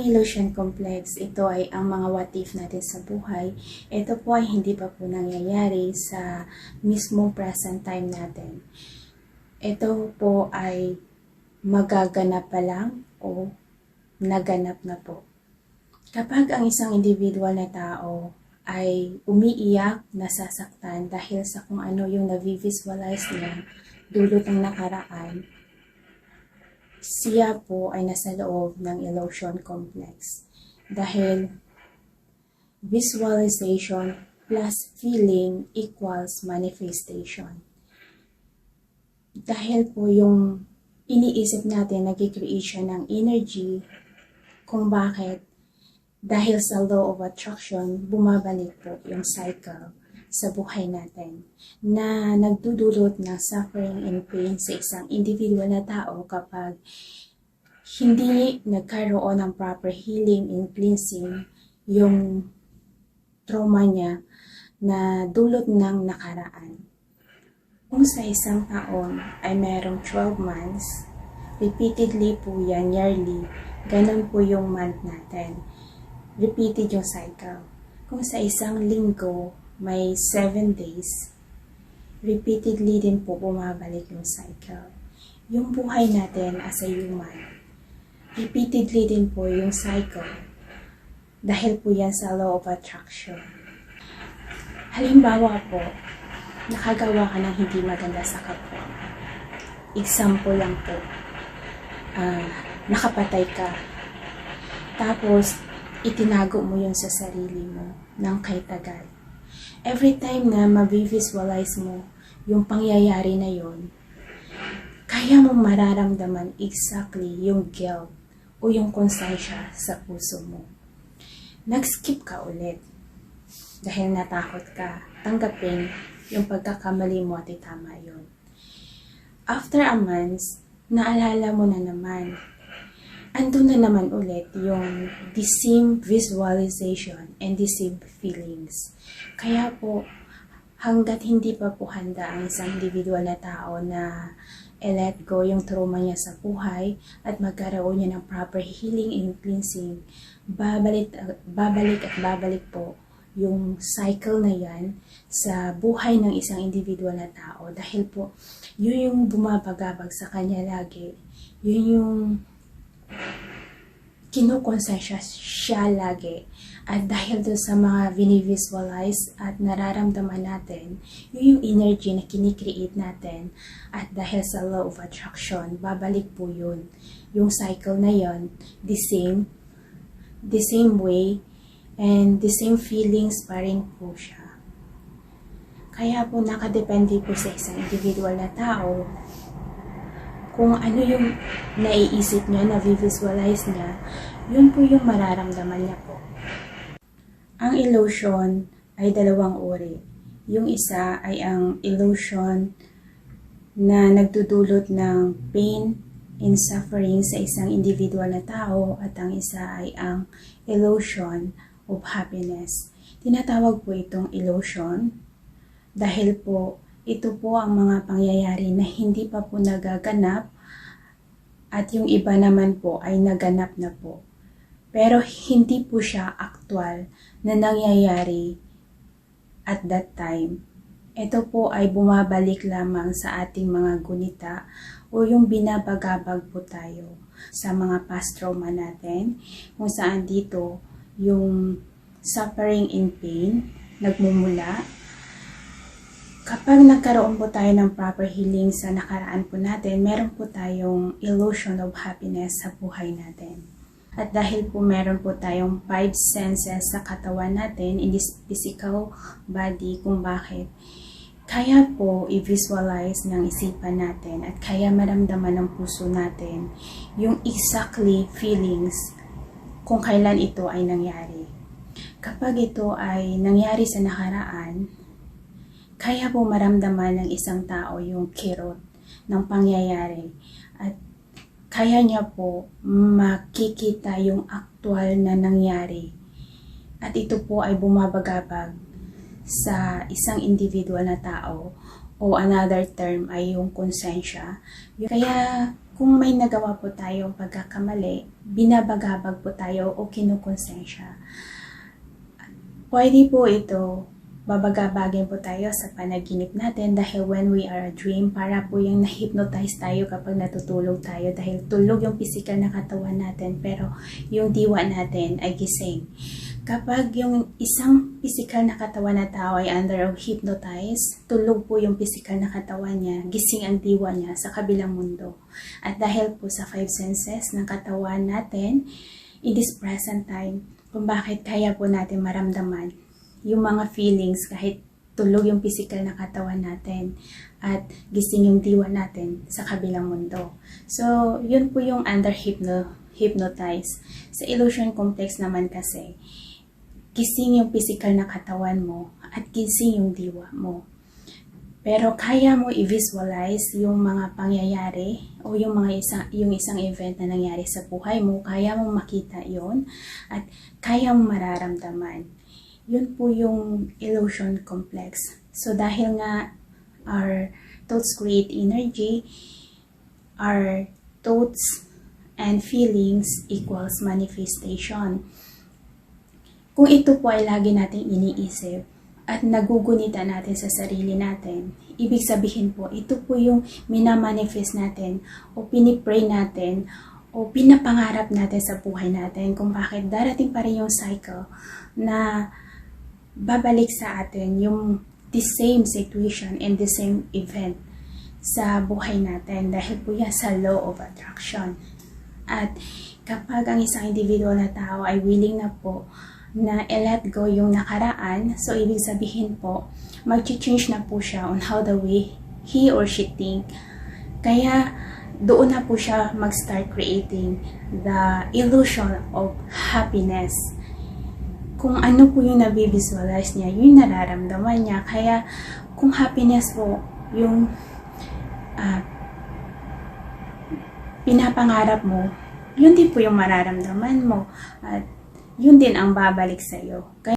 Illusion complex, ito ay ang mga what if natin sa buhay. Ito po ay hindi pa po nangyayari sa mismong present time natin. Ito po ay magaganap pa lang o naganap na po. Kapag ang isang individual na tao ay umiiyak, nasasaktan dahil sa kung ano yung na-visualize niya dulot ng nakaraan, siya po ay nasa loob ng illusion complex. Dahil visualization plus feeling equals manifestation. Dahil po yung iniisip natin, nag-create ng energy kung bakit dahil sa law of attraction, bumabalik po yung cycle sa buhay natin na nagdudulot ng suffering and pain sa isang individual na tao kapag hindi nagkaroon ng proper healing and cleansing yung trauma niya na dulot ng nakaraan. Kung sa isang taon ay merong 12 months, repeatedly po yan, yearly, ganun po yung month natin. Repeated yung cycle. Kung sa isang linggo, may 7 days, repeatedly din po bumabalik yung cycle. Yung buhay natin as a human, repeatedly din po yung cycle dahil po yan sa law of attraction. Halimbawa po, nakagawa ka ng hindi maganda sa kapwa. Example lang po, uh, nakapatay ka. Tapos, itinago mo yun sa sarili mo ng kay tagal every time na ma-visualize mo yung pangyayari na yon, kaya mo mararamdaman exactly yung guilt o yung konsensya sa puso mo. Nag-skip ka ulit dahil natakot ka tanggapin yung pagkakamali mo at itama yun. After a month, naalala mo na naman andun na naman ulit yung the same visualization and the same feelings. Kaya po, hanggat hindi pa po handa ang isang individual na tao na i-let go yung trauma niya sa buhay at magkaroon niya ng proper healing and cleansing, babalik, babalik at babalik po yung cycle na yan sa buhay ng isang individual na tao dahil po yun yung bumabagabag sa kanya lagi. Yun yung kinukonsensya siya lagi. At dahil doon sa mga vini-visualize at nararamdaman natin, yun yung energy na kinikreate natin. At dahil sa law of attraction, babalik po yun. Yung cycle na yun, the same, the same way, and the same feelings pa rin po siya. Kaya po nakadepende po sa isang individual na tao kung ano yung naiisip niya, na-visualize niya, yun po yung mararamdaman niya po. Ang illusion ay dalawang uri. Yung isa ay ang illusion na nagdudulot ng pain and suffering sa isang individual na tao at ang isa ay ang illusion of happiness. Tinatawag po itong illusion dahil po ito po ang mga pangyayari na hindi pa po nagaganap at yung iba naman po ay naganap na po. Pero hindi po siya aktual na nangyayari at that time. Ito po ay bumabalik lamang sa ating mga gunita o yung binabagabag po tayo sa mga past trauma natin kung saan dito yung suffering in pain nagmumula Kapag nagkaroon po tayo ng proper healing sa nakaraan po natin, meron po tayong illusion of happiness sa buhay natin. At dahil po meron po tayong five senses sa katawan natin in this physical body kung bakit, kaya po i-visualize ng isipan natin at kaya maramdaman ng puso natin yung exactly feelings kung kailan ito ay nangyari. Kapag ito ay nangyari sa nakaraan, kaya po maramdaman ng isang tao yung kirot ng pangyayari at kaya niya po makikita yung aktual na nangyari. At ito po ay bumabagabag sa isang individual na tao o another term ay yung konsensya. Kaya kung may nagawa po tayong pagkakamali, binabagabag po tayo o kinukonsensya. Pwede po ito, babagabagin po tayo sa panaginip natin dahil when we are a dream, para po yung na-hypnotize tayo kapag natutulog tayo dahil tulog yung physical na katawan natin pero yung diwa natin ay gising. Kapag yung isang physical na katawan na tao ay under hypnotize, tulog po yung physical na katawan niya, gising ang diwa niya sa kabilang mundo. At dahil po sa five senses ng katawan natin, in this present time, kung bakit kaya po natin maramdaman yung mga feelings kahit tulog yung physical na katawan natin at gising yung diwa natin sa kabilang mundo. So, yun po yung under hypno, hypnotize. Sa illusion complex naman kasi, gising yung physical na katawan mo at gising yung diwa mo. Pero kaya mo i-visualize yung mga pangyayari o yung mga isang, yung isang event na nangyari sa buhay mo, kaya mo makita yon at kaya mo mararamdaman. Yun po yung illusion complex. So dahil nga our thoughts create energy, our thoughts and feelings equals manifestation. Kung ito po ay lagi nating iniisip at nagugunita natin sa sarili natin, ibig sabihin po, ito po yung minamanifest natin o pinipray natin o pinapangarap natin sa buhay natin kung bakit darating pa rin yung cycle na babalik sa atin yung the same situation and the same event sa buhay natin dahil po yan sa law of attraction. At kapag ang isang individual na tao ay willing na po na i-let go yung nakaraan, so ibig sabihin po, mag-change na po siya on how the way he or she think. Kaya doon na po siya mag-start creating the illusion of happiness. Kung ano po yung nabivisualize niya, yun nararamdaman niya. Kaya kung happiness po yung ah, pinapangarap mo, yun din po yung mararamdaman mo. At yun din ang babalik sa'yo. Kaya